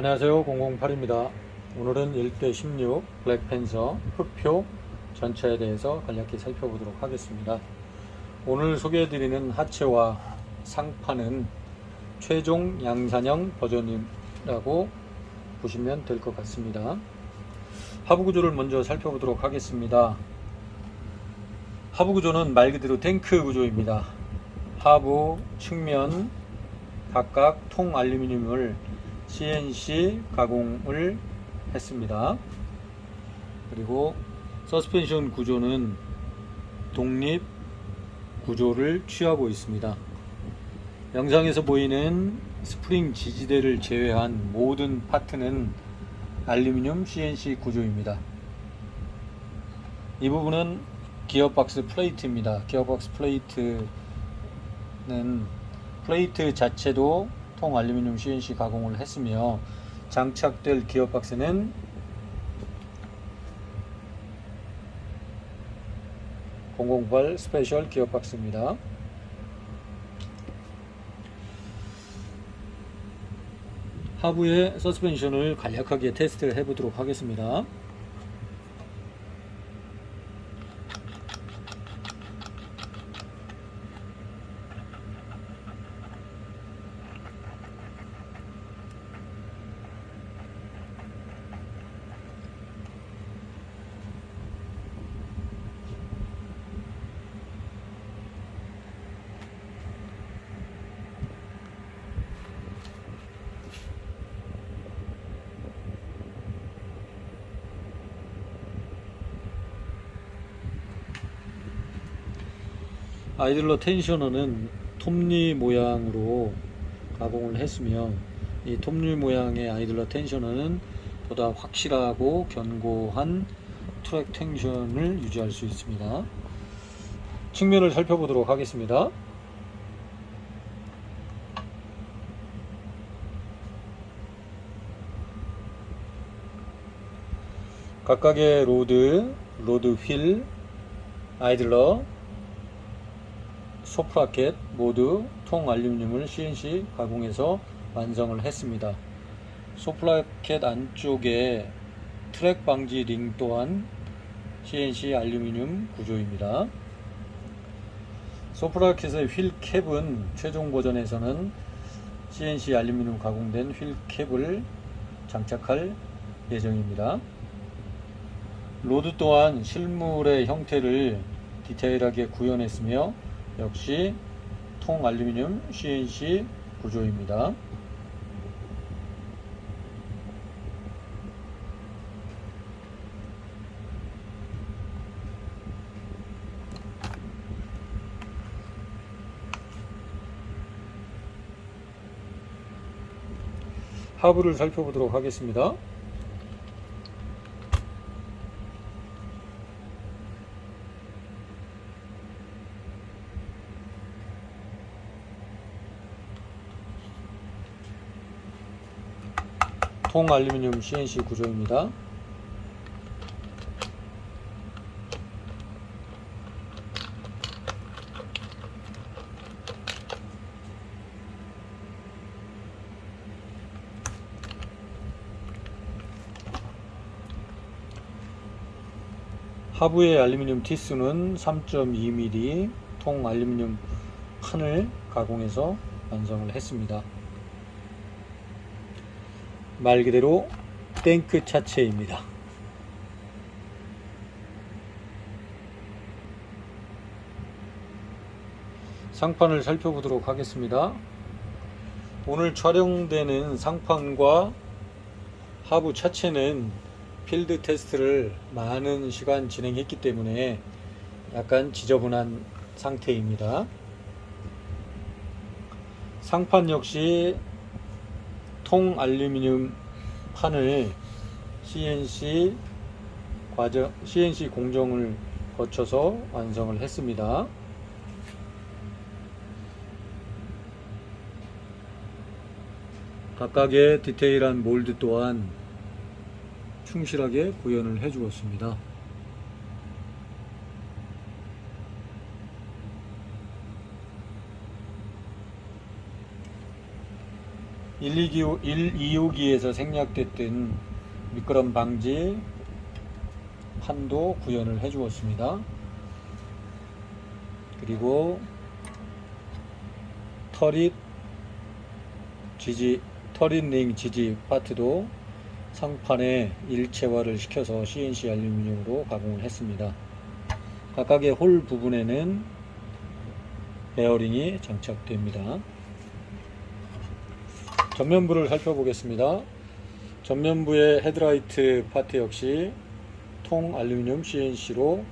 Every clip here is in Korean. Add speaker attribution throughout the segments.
Speaker 1: 안녕하세요. 008입니다. 오늘은 1대 16 블랙팬서 흑표 전차에 대해서 간략히 살펴보도록 하겠습니다. 오늘 소개해드리는 하체와 상판은 최종 양산형 버전이라고 보시면 될 것 같습니다. 하부 구조를 먼저 살펴보도록 하겠습니다. 하부 구조는 말 그대로 탱크 구조입니다. 하부 측면 각각 통 알루미늄을 CNC 가공을 했습니다. 그리고 서스펜션 구조는 독립 구조를 취하고 있습니다. 영상에서 보이는 스프링 지지대를 제외한 모든 파트는 알루미늄 CNC 구조입니다. 이 부분은 기어박스 플레이트입니다. 기어박스 플레이트는 플레이트 자체도 통 알루미늄 CNC 가공을 했으며 장착될 기어 박스는 (008) 스페셜 기어 박스입니다. 하부의 서스펜션을 간략하게 테스트를 해보도록 하겠습니다. 아이들러 텐셔너는 톱니 모양으로 가공을 했으며 이 톱니 모양의 아이들러 텐셔너는 보다 확실하고 견고한 트랙 텐션을 유지할 수 있습니다. 측면을 살펴보도록 하겠습니다. 각각의 로드, 로드 휠, 아이들러, 소프라켓 모두 통 알루미늄을 CNC 가공해서 완성을 했습니다. 소프라켓 안쪽에 트랙 방지 링 또한 CNC 알루미늄 구조입니다. 소프라켓의 휠 캡은 최종 버전에서는 CNC 알루미늄 가공된 휠 캡을 장착할 예정입니다. 로드 또한 실물의 형태를 디테일하게 구현했으며 역시 통 알루미늄 CNC 구조입니다. 하부를 살펴보도록 하겠습니다. 통 알루미늄 CNC 구조입니다. 하부의 알루미늄 티스는 3.2mm 통 알루미늄 판을 가공해서 완성을 했습니다. 말 그대로 탱크 차체입니다. 상판을 살펴보도록 하겠습니다. 오늘 촬영되는 상판과 하부 차체는 필드 테스트를 많은 시간 진행했기 때문에 약간 지저분한 상태입니다. 상판 역시 통 알루미늄 판을 CNC 과정 CNC 공정을 거쳐서 완성을 했습니다. 각각의 디테일한 몰드 또한 충실하게 구현을 해 주었습니다. 1, 2기, 1, 2호기에서 생략됐던 미끄럼 방지 판도 구현을 해 주었습니다. 그리고 터릿 지지 터릿링 지지 파트도 상판에 일체화를 시켜서 CNC 알루미늄으로 가공을 했습니다. 각각의 홀 부분에는 베어링이 장착됩니다. 전면부를 살펴보겠습니다. 전면부의 헤드라이트 파트 역시 통 알루미늄 CNC로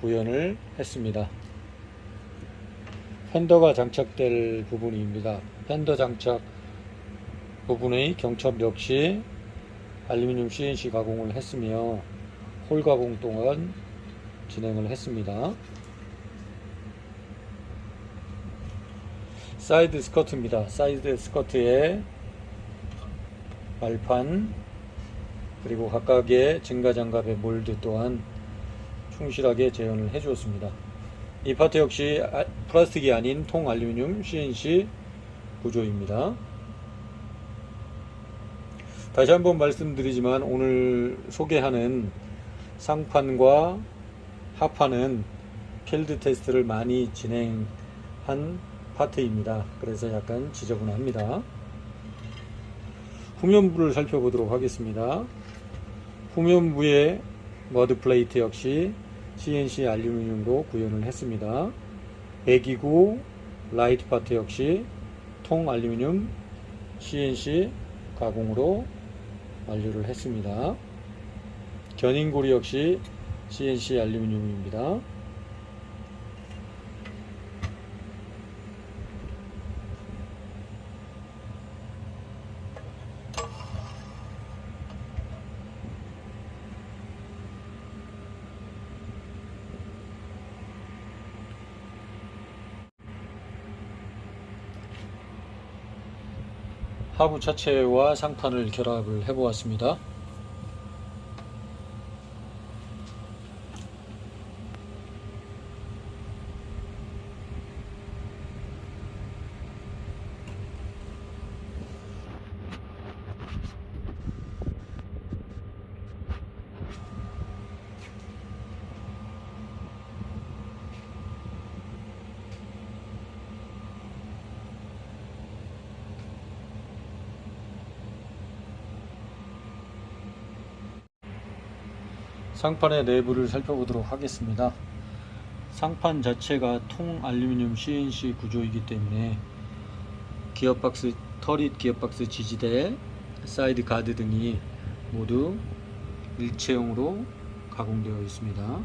Speaker 1: 구현을 했습니다. 팬더가 장착될 부분입니다. 팬더 장착 부분의 경첩 역시 알루미늄 CNC 가공을 했으며 홀 가공 동안 진행을 했습니다. 사이드 스커트입니다. 사이드 스커트에 발판 그리고 각각의 증가장갑의 몰드 또한 충실하게 재현을 해 주었습니다. 이 파트 역시 아- 플라스틱이 아닌 통 알루미늄 CNC 구조입니다. 다시 한번 말씀드리지만 오늘 소개하는 상판과 하판은 필드 테스트를 많이 진행한 파트입니다. 그래서 약간 지저분합니다. 후면부를 살펴보도록 하겠습니다. 후면부의 머드 플레이트 역시 CNC 알루미늄으로 구현을 했습니다. 배기구 라이트 파트 역시 통 알루미늄 CNC 가공으로 완료를 했습니다. 견인고리 역시 CNC 알루미늄입니다. 하부 차체와 상판을 결합을 해 보았습니다. 상판의 내부를 살펴보도록 하겠습니다. 상판 자체가 통 알루미늄 CNC 구조이기 때문에 기어박스, 터릿 기어박스 지지대, 사이드 가드 등이 모두 일체형으로 가공되어 있습니다.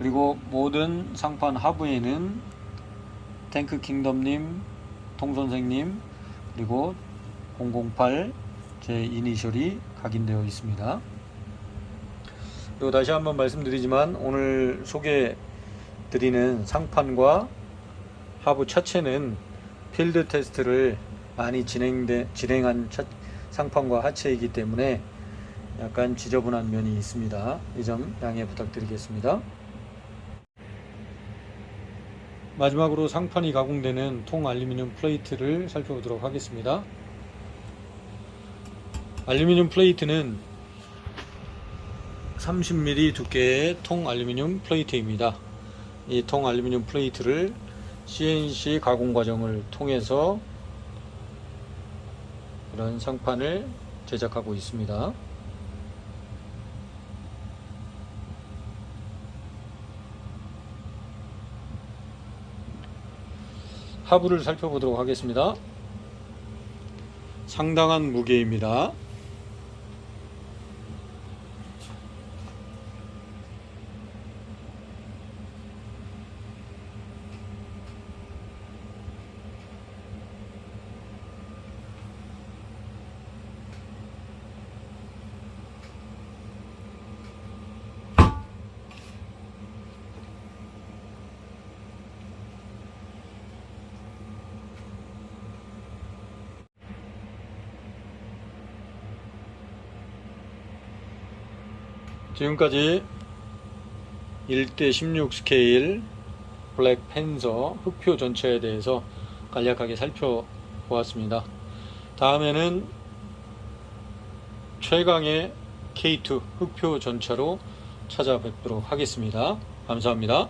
Speaker 1: 그리고 모든 상판 하부에는 탱크 킹덤님, 통선생님, 그리고 008 제 이니셜이 각인되어 있습니다. 그리고 다시 한번 말씀드리지만 오늘 소개 드리는 상판과 하부 차체는 필드 테스트를 많이 진행돼, 진행한 차- 상판과 하체이기 때문에 약간 지저분한 면이 있습니다. 이 점 양해 부탁드리겠습니다. 마지막으로 상판이 가공되는 통 알루미늄 플레이트를 살펴보도록 하겠습니다. 알루미늄 플레이트는 30mm 두께의 통 알루미늄 플레이트입니다. 이 통 알루미늄 플레이트를 CNC 가공 과정을 통해서 이런 상판을 제작하고 있습니다. 하부를 살펴보도록 하겠습니다. 상당한 무게입니다. 지금까지 1대 16 스케일 블랙 팬서 흑표 전체에 대해서 간략하게 살펴보았습니다. 다음에는 최강의 K2 흑표 전차로 찾아뵙도록 하겠습니다. 감사합니다.